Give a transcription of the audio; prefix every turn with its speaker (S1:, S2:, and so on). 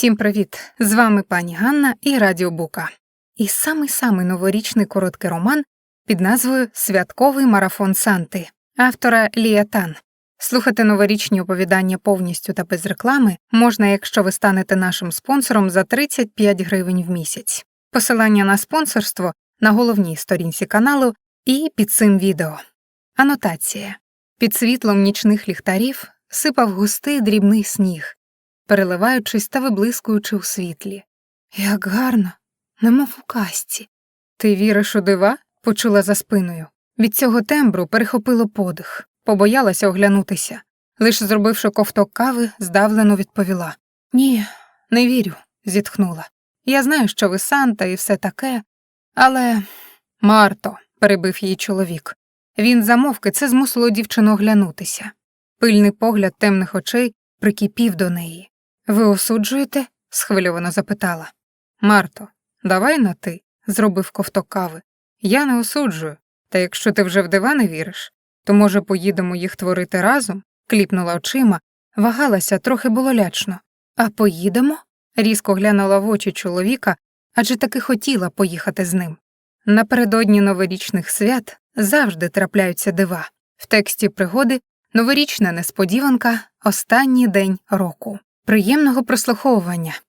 S1: Всім привіт! З вами пані Ганна і Радіо Бука. І самий-самий новорічний короткий роман під назвою Святковий марафон Санти автора Лія Тан. Слухати новорічні оповідання повністю та без реклами можна, якщо ви станете нашим спонсором за 35 гривень в місяць. Посилання на спонсорство на головній сторінці каналу і під цим відео. Анотація. Під світлом нічних ліхтарів сипав густий дрібний сніг, переливаючись та виблискуючи у світлі. Як гарно, немов у казці. Ти віриш у дива? почула за спиною. Від цього тембру перехопило подих, побоялася оглянутися. Лиш зробивши ковток кави, здавлено відповіла Ні, не вірю, зітхнула. Я знаю, що ви Санта і все таке, але. Марто, перебив її чоловік. Він замовки це змусило дівчину оглянутися. Пильний погляд темних очей прикипів до неї. Ви осуджуєте? схвильовано запитала. Марто, давай на ти, зробив ковток кави. Я не осуджую, та якщо ти вже в дива не віриш, то, може, поїдемо їх творити разом? кліпнула очима, вагалася, трохи було лячно. А поїдемо? різко глянула в очі чоловіка, адже таки хотіла поїхати з ним. Напередодні новорічних свят завжди трапляються дива. В тексті пригоди новорічна несподіванка останній день року. Приємного прослуховування.